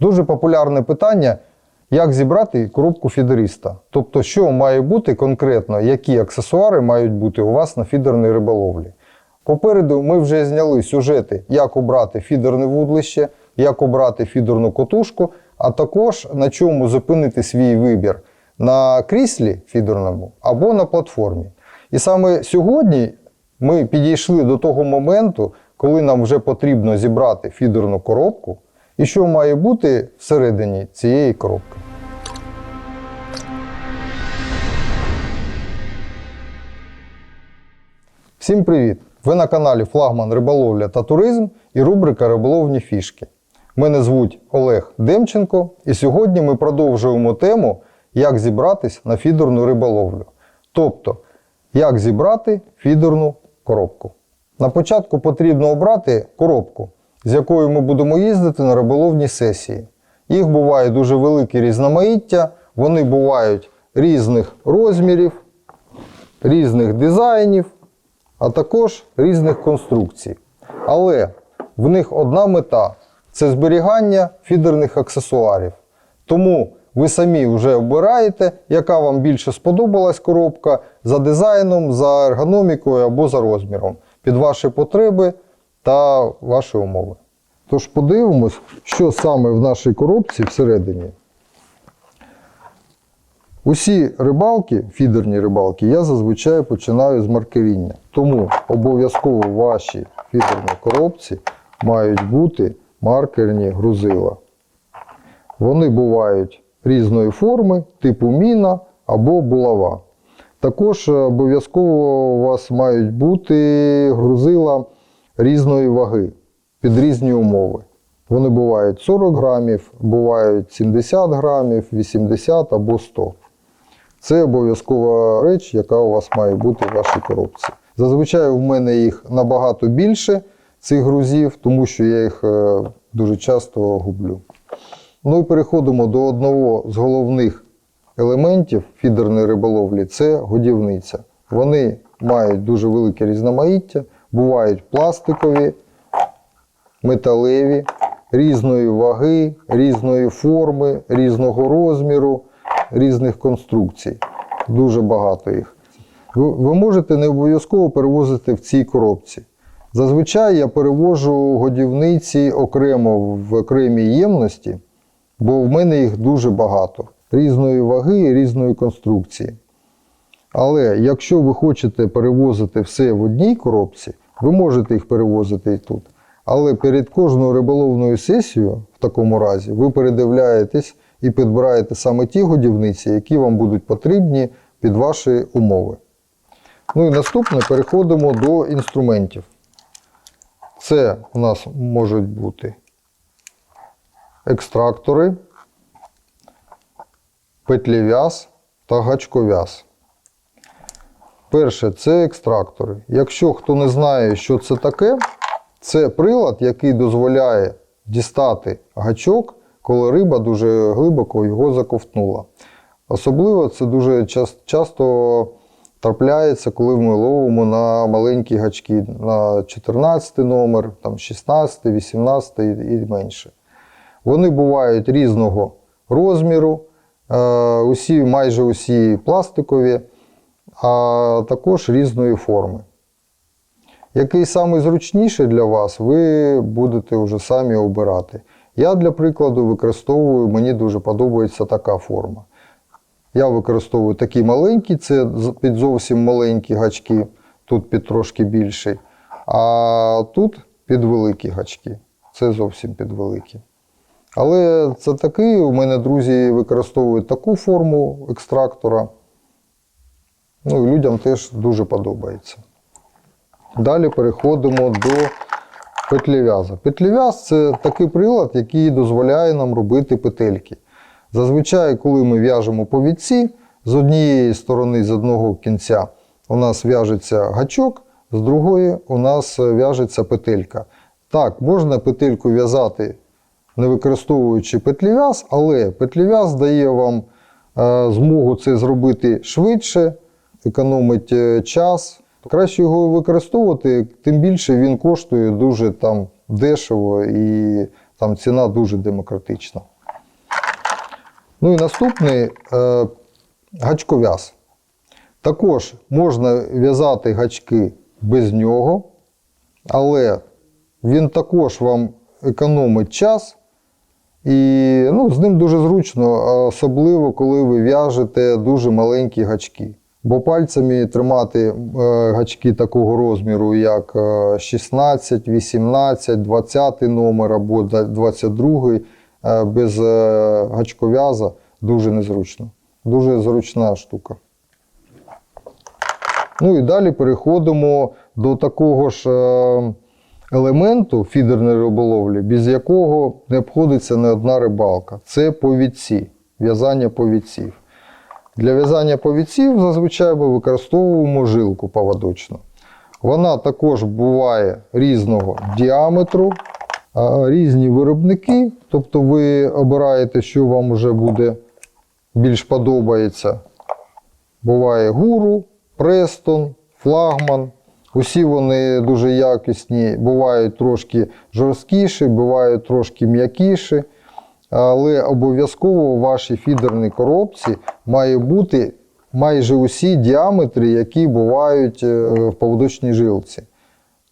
Дуже популярне питання, як зібрати коробку фідериста. Тобто, що має бути конкретно, які аксесуари мають бути у вас на фідерній риболовлі. Попереду ми вже зняли сюжети, як обрати фідерне вудлище, як обрати фідерну котушку, а також на чому зупинити свій вибір на кріслі фідерному або на платформі. І саме сьогодні ми підійшли до того моменту, коли нам вже потрібно зібрати фідерну коробку, і що має бути всередині цієї коробки. Всім привіт! Ви на каналі Флагман Риболовля та Туризм і рубрика Риболовні фішки. Мене звуть Олег Демченко, і сьогодні ми продовжуємо тему, як зібратись на фідерну риболовлю. Тобто, як зібрати фідерну коробку. На початку потрібно обрати коробку, з якою ми будемо їздити на риболовні сесії. Їх буває дуже велике різноманіття, вони бувають різних розмірів, різних дизайнів, а також різних конструкцій. Але в них одна мета це зберігання фідерних аксесуарів. Тому ви самі вже обираєте, яка вам більше сподобалась коробка за дизайном, за ергономікою або за розміром під ваші потреби та ваші умови. Тож подивимось, що саме в нашій коробці всередині. Усі рибалки, фідерні рибалки, я зазвичай починаю з маркеріння. Тому обов'язково в вашій фідерній коробці мають бути маркерні грузила. Вони бувають різної форми, типу міна або булава. Також обов'язково у вас мають бути грузила різної ваги під різні умови. Вони бувають 40 грамів, бувають 70 грамів, 80 або 100. Це обов'язкова реч, яка у вас має бути в вашій коробці. Зазвичай у мене їх набагато більше, цих грузів, тому що я їх е, дуже часто гублю. Ну і переходимо до одного з головних елементів фідерної риболовлі це годівниця. Вони мають дуже велике різноманіття, бувають пластикові, металеві, різної ваги, різної форми, різного розміру, різних конструкцій. Дуже багато їх. Ви, можете не обов'язково перевозити в цій коробці. Зазвичай я перевожу годівниці окремо в окремій ємності, бо в мене їх дуже багато різної ваги різної конструкції. Але якщо ви хочете перевозити все в одній коробці, ви можете їх перевозити і тут. Але перед кожною риболовною сесією, в такому разі, ви передивляєтесь і підбираєте саме ті годівниці, які вам будуть потрібні під ваші умови. Ну і наступне переходимо до інструментів. Це у нас можуть бути екстрактори, петлів'яз та гачков'яз. Перше це екстрактори. Якщо хто не знає, що це таке, це прилад, який дозволяє дістати гачок, коли риба дуже глибоко його заковтнула. Особливо це дуже часто трапляється, коли ми ловимо на маленькі гачки, на 14 номер, там 16, 18 і менше. Вони бувають різного розміру, е, усі, майже усі пластикові, а також різної форми. Який самий зручніший для вас, ви будете вже самі обирати. Я, для прикладу, використовую, мені дуже подобається така форма. Я використовую такі маленькі, це під зовсім маленькі гачки, тут під трошки більший, а тут під великі гачки. Це зовсім під великі. Але це такий, у мене друзі використовують таку форму екстрактора. Ну, людям теж дуже подобається. Далі переходимо до петлев'яза. Петлев'яз це такий прилад, який дозволяє нам робити петельки. Зазвичай, коли ми в'яжемо повідці, з однієї сторони, з одного кінця у нас в'яжеться гачок, з другої у нас в'яжеться петелька. Так, можна петельку в'язати, не використовуючи петлев'яз, але петлев'яз дає вам е, змогу це зробити швидше, економить е, час. Краще його використовувати, тим більше він коштує дуже там дешево і Там ціна дуже демократична. Ну і наступний е, гачков'яз. Також можна в'язати гачки без нього, але він також вам економить час. І ну, з ним дуже зручно, особливо коли ви в'яжете дуже маленькі гачки. Бо пальцями тримати е, гачки такого розміру, як е, 16, 18, 20 номер або 22 е, без е, гачков'яза дуже незручно. Дуже зручна штука. Ну і далі переходимо до такого ж елементу фідерної риболовлі, без якого не обходиться не одна рибалка. Це повідці, в'язання повідців. Для в'язання повідців зазвичай ми використовуємо жилку поводочну. Вона також буває різного діаметру, різні виробники, тобто ви обираєте, що вам вже буде більш подобається. Буває гуру, престон, флагман. Усі вони дуже якісні, бувають трошки жорсткіші, бувають трошки м'якіші. Але обов'язково у вашій фідерній коробці має бути майже усі діаметри, які бувають е, в поводочній жилці.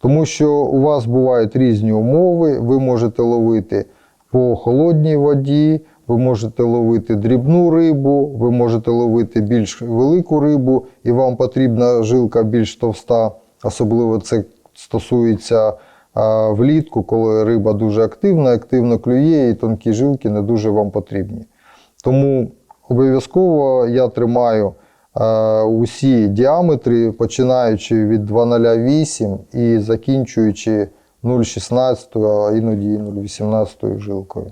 Тому що у вас бувають різні умови, ви можете ловити по холодній воді, ви можете ловити дрібну рибу, ви можете ловити більш велику рибу, і вам потрібна жилка більш товста. Особливо це стосується а, влітку, коли риба дуже активна, активно клює, і тонкі жилки не дуже вам потрібні. Тому обов'язково я тримаю е, усі діаметри, починаючи від 2,08 і закінчуючи 0,16, а іноді 0,18 жилкою.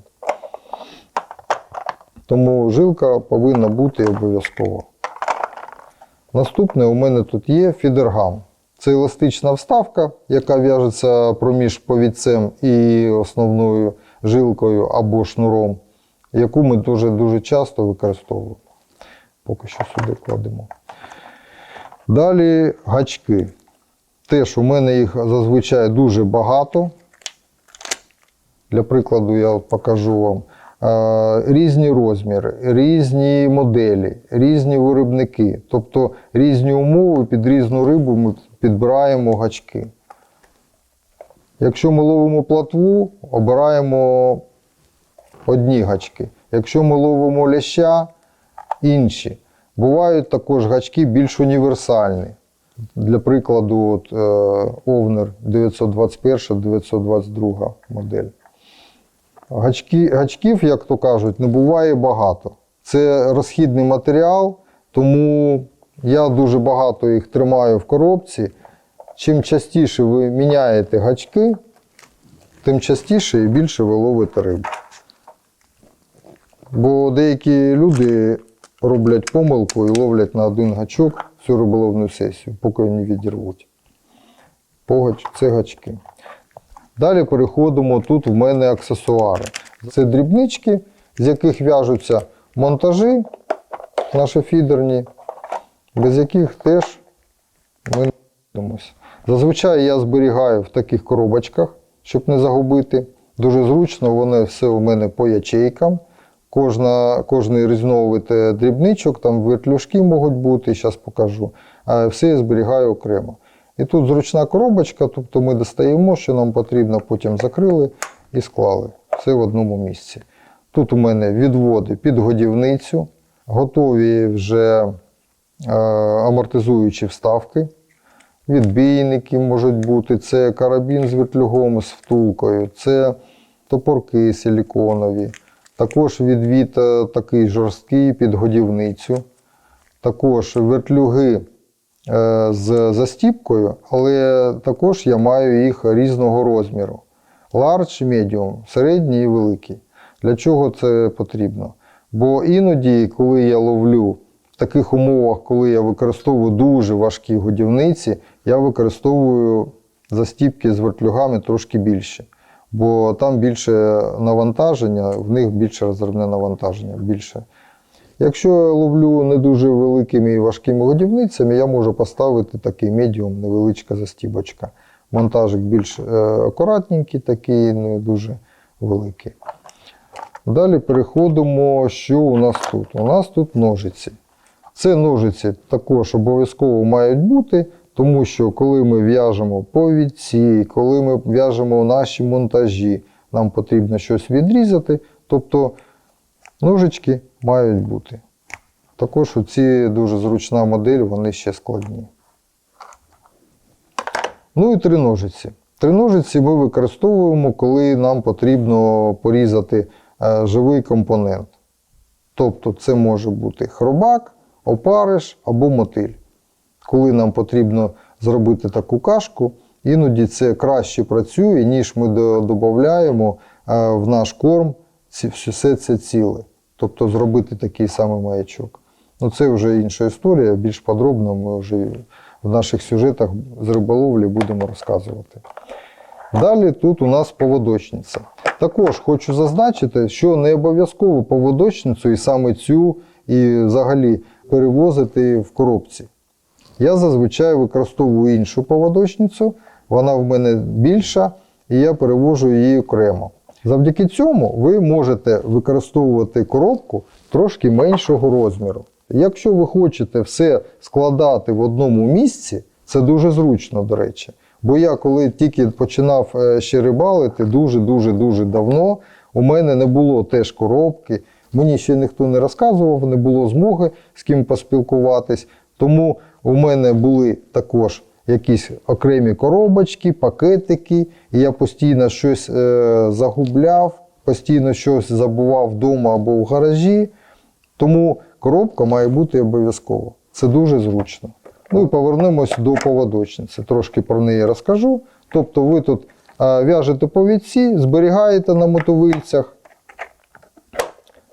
Тому жилка повинна бути обов'язково. Наступне у мене тут є фідергам. Це еластична вставка, яка в'яжеться проміж повідцем і основною жилкою або шнуром, яку ми дуже, дуже часто використовуємо. Поки що сюди кладемо. Далі гачки. Теж у мене їх зазвичай дуже багато. Для прикладу, я покажу вам. Різні розміри, різні моделі, різні виробники, тобто різні умови під різну рибу ми підбираємо гачки. Якщо ми ловимо платву, обираємо одні гачки. Якщо ми ловимо ляща, інші. Бувають також гачки більш універсальні. Для прикладу, от, е, Овнер 921-922 модель. Гачки, гачків, як то кажуть, не буває багато. Це розхідний матеріал, тому я дуже багато їх тримаю в коробці. Чим частіше ви міняєте гачки, тим частіше і більше ви ловите рибу. Бо деякі люди роблять помилку і ловлять на один гачок всю риболовну сесію, поки не відірвуть. Погач, це гачки. Далі переходимо. Тут в мене аксесуари. Це дрібнички, з яких в'яжуться монтажі наші фідерні, без яких теж ми не будемося. Зазвичай я зберігаю в таких коробочках, щоб не загубити. Дуже зручно, воно все у мене по ячейкам. Кожна, кожний різновид е, дрібничок, там вертлюжки можуть бути, зараз покажу. А все я зберігаю окремо. І тут зручна коробочка, тобто ми достаємо, що нам потрібно, потім закрили і склали. Все в одному місці. Тут у мене відводи під годівницю, готові вже е, амортизуючі вставки. Відбійники можуть бути, це карабін з вертлюгом з втулкою, це топорки силіконові. Також відвід е, такий жорсткий під годівницю. Також вертлюги з застіпкою, але також я маю їх різного розміру. Large, medium, середній і великий. Для чого це потрібно? Бо іноді, коли я ловлю в таких умовах, коли я використовую дуже важкі годівниці, я використовую застіпки з вертлюгами трошки більше. Бо там більше навантаження, в них більше розривне навантаження. більше. Якщо я ловлю не дуже великими і важкими годівницями, я можу поставити такий медіум, невеличка застібочка. Монтажик більш е, акуратненький, такий, не дуже великий. Далі переходимо, що у нас тут. У нас тут ножиці. Це ножиці також обов'язково мають бути, тому що коли ми в'яжемо повідці, коли ми в'яжемо наші монтажі, нам потрібно щось відрізати. Тобто ножички мають бути. Також оці дуже зручна модель, вони ще складні. Ну і три ножиці. Три ножиці ми використовуємо, коли нам потрібно порізати е, живий компонент. Тобто це може бути хробак, опариш або мотиль. Коли нам потрібно зробити таку кашку, іноді це краще працює, ніж ми додаємо е, в наш корм все це ціле. Тобто зробити такий самий маячок. Ну це вже інша історія, більш подробно ми вже в наших сюжетах з риболовлі будемо розказувати. Далі тут у нас поводочниця. Також хочу зазначити, що не обов'язково поводочницю і саме цю, і взагалі перевозити в коробці. Я зазвичай використовую іншу поводочницю, вона в мене більша, і я перевожу її окремо. Завдяки цьому ви можете використовувати коробку трошки меншого розміру. Якщо ви хочете все складати в одному місці, це дуже зручно, до речі. Бо я коли тільки починав е, ще рибалити, дуже-дуже дуже давно, у мене не було теж коробки. Мені ще ніхто не розказував, не було змоги з ким поспілкуватись. Тому у мене були також якісь окремі коробочки, пакетики, і я постійно щось е, загубляв, постійно щось забував вдома або в гаражі. Тому коробка має бути обов'язково. Це дуже зручно. Ну і повернемось до поводочниці. Трошки про неї розкажу. Тобто ви тут е, в'яжете повідці, зберігаєте на мотовильцях,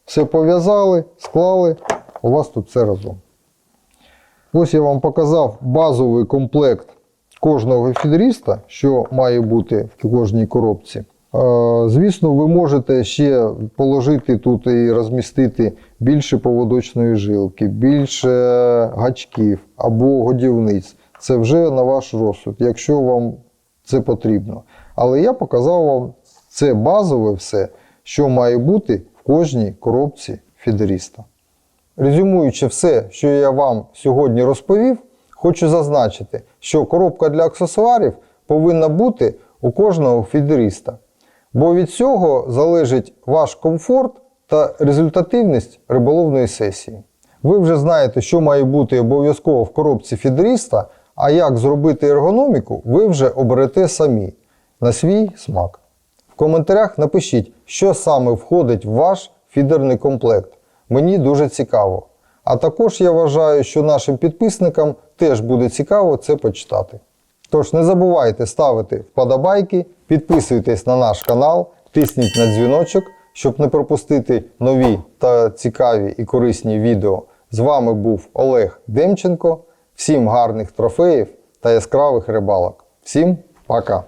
все пов'язали, склали, у вас тут все разом. Ось я вам показав базовий комплект кожного фідеріста, що має бути в кожній коробці. Е, Звісно, ви можете ще положити тут і розмістити більше поводочної жилки, більше гачків або годівниць. Це вже на ваш розсуд, якщо вам це потрібно. Але я показав вам це базове все, що має бути в кожній коробці фідеріста. Резюмуючи все, що я вам сьогодні розповів, хочу зазначити, що коробка для аксесуарів повинна бути у кожного фідеріста. Бо від цього залежить ваш комфорт та результативність риболовної сесії. Ви вже знаєте, що має бути обов'язково в коробці фідеріста, а як зробити ергономіку, ви вже оберете самі на свій смак. В коментарях напишіть, що саме входить в ваш фідерний комплект. Мені дуже цікаво. А також я вважаю, що нашим підписникам теж буде цікаво це почитати. Тож не забувайте ставити вподобайки, підписуйтесь на наш канал, тисніть на дзвіночок, щоб не пропустити нові та цікаві і корисні відео. З вами був Олег Демченко. Всім гарних трофеїв та яскравих рибалок. Всім пока!